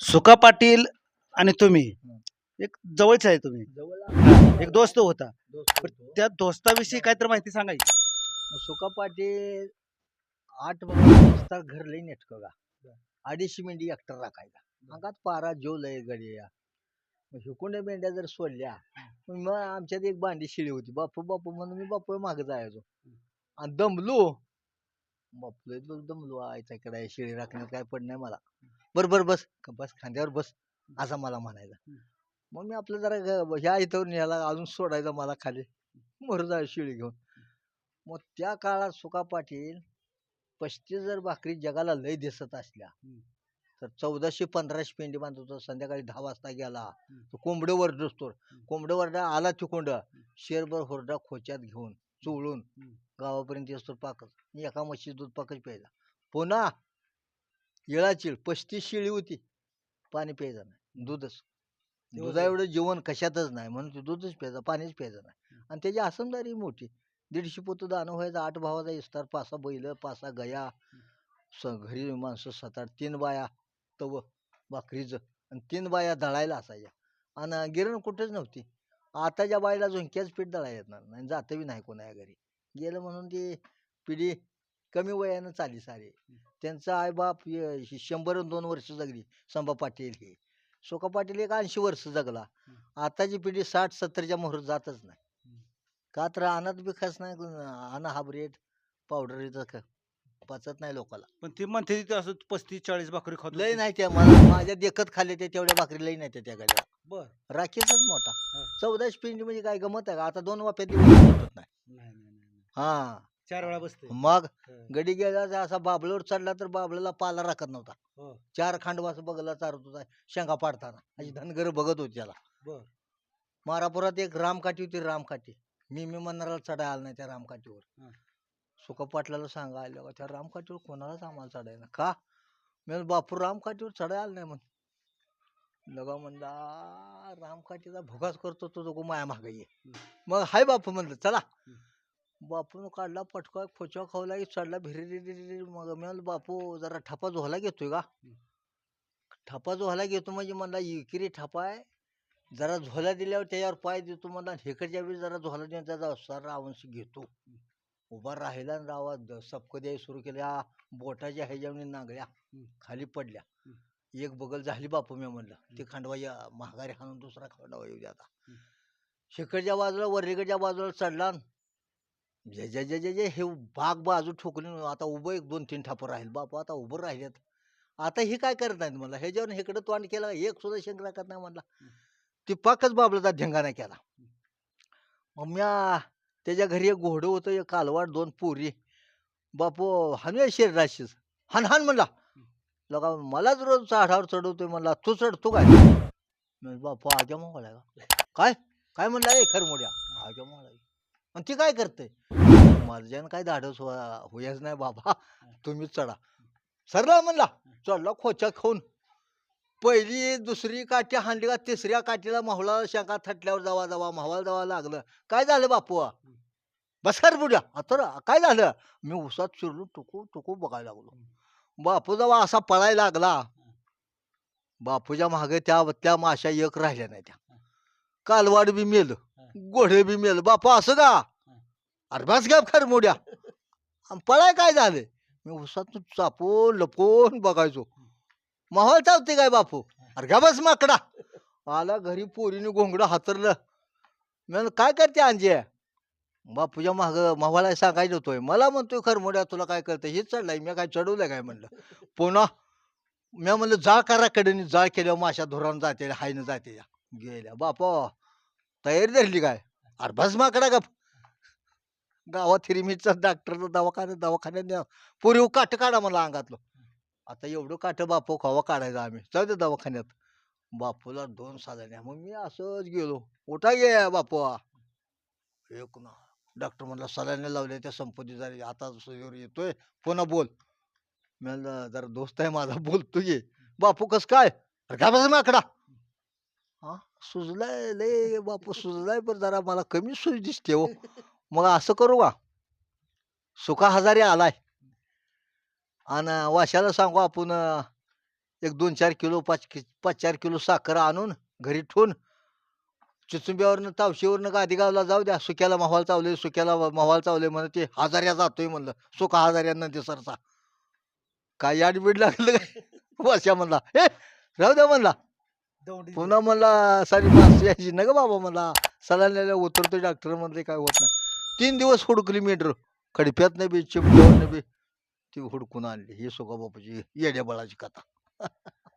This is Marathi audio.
सुका पाटील आणि तुम्ही. एक जवळच आहे तुम्ही. जवळ एक दोस्त होता. पण. त्या दोस्ताविषयी काय तर माहिती सांगायची. सुका पाटील आठ वाजता घर लई नेटकं का अडीचशे मेंढी एकटा राखायचा. अंगात पारा जेव लय गडी मग हिकुंड्या मेंढ्या जर सोडल्या मग आमच्यात एक बांडी शिळी होती. बापू बापू म्हणून मी बापू मागे जायचो. आणि दमलो. बापू दमलो. आयचा इकडे शिळी राखण्यात काय पड नाही मला बर बर बस. बस खांद्यावर बस असा मला म्हणायचा. मग मी आपलं जरा ग- ह्या इथं न्यायला अजून सोडायचा मला खाली. मर जाय शिळी घेऊन. मग त्या काळात सुका पाटील पस्तीस जर भाकरी जगाला लय दिसत असल्या तर चौदाशे पंधराशे पेंडी बांधत होता संध्याकाळी दहा वाजता गेला. तो कोंबडं वरडा आला तो कोंड. शेरभर होरडा खोच्यात घेऊन चोळून गावापर्यंत येतो पाकच. एका म्हशी दूध पाकच प्यायला पुन्हा येळाची पस्तीस शिळी होती. पाणी प्यायचं नाही. दूधच. दुधा एवढं जेवण कशातच नाही. म्हणून ते दूधच प्यायचं पाणीच प्यायचं नाही. आणि त्याची आसमदारी मोठी. दीडशे पोतं दाणं व्हायचं आठ भावाचा इस्तार पासा बैल पासा गया स घरी माणसं सात आठ तीन बाया तव भाकरीचं आणि तीन बाया दळायला असायच्या. आणि गिरण कुठेच नव्हती. आताच्या बायला झुंक्याच पीठ दळायला येणार नाही. जातं बी नाही कोणा घरी. गेलं म्हणून ती पिढी कमी वयानं चाली सारी. त्यांचा आईबाप ही शंभर अन् दोन वर्ष जगली संभा पाटील हे. सोका पाटील एक ऐंशी वर्ष जगला. आताची पिढी साठ सत्तरच्या मोहर जातच नाही. का तर अनात बी खास नाही आणा हा ब्रेड पावडर पचत नाही लोकाला. पण ती म्हणते तिथे असं पस्तीस चाळीस भाकरी खात लय. नाही त्या मला माझ्या देखत खाल्ले ते तेवढ्या भाकरी लई नाही त्या गाड्या बर. राखीचाच मोठा. चौदाशे पिंडी म्हणजे काय गमत आहे का? आता दोन नाही, नाही. हा. चार वेळा बसते मग. गडी गेला तर असा बाबळवर चढला तर बाबळाला पाला राखत नव्हता. हो. चार खांडवास बघला चारत होता शेंगा पाडताना. अशी धनगर बघत होती त्याला. मारापुरात एक रामकाठी होती रामकाठी. मी मी म्हणणारा चढाय आला नाही त्या. रामकाठीवर. सुका पाटलाला सांगा आलं त्या रामकाठीवर कोणालाच आम्हाला चढायला का? मी बापू रामकाठीवर चढाय आलं नाही म्हण. लगा म्हणला रामकाठीचा भोगाच करतो तो तो माया मागे ये मग हाय बापू म्हणलं चला. बापून काढला पटका खोचा खावला की चढला भिरी मग मी म्हणलं बापू जरा ठपा झोला घेतोय का? ठपा झोला घेतो म्हणजे म्हणला इकिरी ठपा आहे. जरा झोला दिल्यावर त्याच्यावर पाय देतो म्हणला हेकडच्या वेळी जरा झोला देऊन त्याचा सारा अंश घेतो. उभा राहिला आणि रावा द- सबकं द्यायला सुरू केल्या बोटाच्या ह्याच्यावर नांगळ्या खाली पडल्या. एक बगल झाली बापू मी म्हणलं. ते खांडवा या महागारी हाणून दुसरा खांडवा येऊ द्या आता. शेकडच्या बाजूला वरेकडच्या बाजूला चढला जे जे जे जे जे हे बाग बाजू ठोकली आता उभं एक दोन तीन ठापं राहील बापू आता उभं राहिलेत. आता हे काय करत नाहीत मला ह्याच्यावर हेकडं तोंड केलं एक सुद्धा शेंग राखत नाही म्हणला. ती पाकच बाबळचा ढेंगाणा केला. मग म्या त्याच्या घरी एक घोडं होतं एक कालवाड दोन पोरी. बापू हाणूया शरीराशीच हान हान म्हणला. लगा मलाच रोज चढावर चढवतोय म्हणला. तू चढतो काय? मी म्हणलं, बापू आग्या मोहळा काय? काय म्हणला? ए खरमोड्या. आग्या मोहळा आणि ती काय करते? माझ्यानं काय धाडस व्हा- होयच नाही बाबा तुम्हीच चढा. सरला म्हणला चढला खोच्या खाऊन. पहिली दुसरी काठी हांडली का तिसऱ्या काठीला माहुला शंका थटल्यावर जावा जावा माहवाला जावा लागलं. काय झालं बापू? बसकार बुड्या आता काय झालं? मी उसात शिरलो टुकू टुकू बघायला लागलो. बापू जावा असा पळायला लागला. बापूच्या मागे त्या त्या माशा एक राहिल्या नाही त्या. कालवाड बी मेलं. घोडे बी मेल. बापा असं का अरे बस घ्या खर मोड्या. आणि पळाय काय झालं? मी उसात चापून लपून बघायचो. माहोल चावते काय बापू? अरे घ्या बस माकडा. आला घरी पोरीने घोंगडं हातरलं. मी म्हणलं, काय करते अंजे बापूच्या माग मावाला सांगायचं होतोय. मला म्हणतोय खरमोड्या तुला काय करते हेच चढलाय मी काय चढवलंय काय? म्हणलं. पुन्हा? मी म्हणलं जाळ करा कडेने जाळ केल्या माशा धोरण जाते हायनं जाते. या. गेल्या. बापा तयारी धरली काय? अरे बस माकडा गप. गावात हिरमीचा डॉक्टरचा दवाखान्यात दवाखान्यात पूर्वी काठ काढा मला अंगातलं. आता एवढं काठ बापू खावा काढायचा आम्ही. चल दे दवाखान्यात. बापूला दोन साधण्या मग मी असंच गेलो. उठा गे बापू. एक ना डॉक्टर म्हणला सलाने लावले त्या संपत्ती झाली. आता सुजवर येतोय. पुन्हा बोल. म्हणलं जरा दोस्त आहे माझा बोलतो ये. बापू कस काय? अरे काय बस माकडा सुजलाय लय बापू सुजलाय पण जरा मला कमी सूज दिसते हो. मग असं करू का? सुका हजारी आलाय. आणि वाशाला सांगू आपण एक दोन चार किलो पाच कि पाच चार किलो साखर आणून घरी ठेवून चिचुंब्यावरनं तावशीवरनं गादी गावला जाऊ द्या सुक्याला माहवाल चावले सुक्याला माहवाल चावले म्हणत ते हजार्या जातोय म्हणलं. सुका हजार्यांना ते सरसा काय याडबीड लागलं काय? वर्षा म्हणला हे राहू द्या म्हणला. पुन्हा मला सारी मास यायची ना ग बाबा मला सलाईला उतरतो डॉक्टर म्हणले काय होत नाही. तीन दिवस हुडकली मीटर खडप्यात बी चिमट्यावर बी ती हुडकून आणली. ही सोका बापूची येड्या बळाची कथा.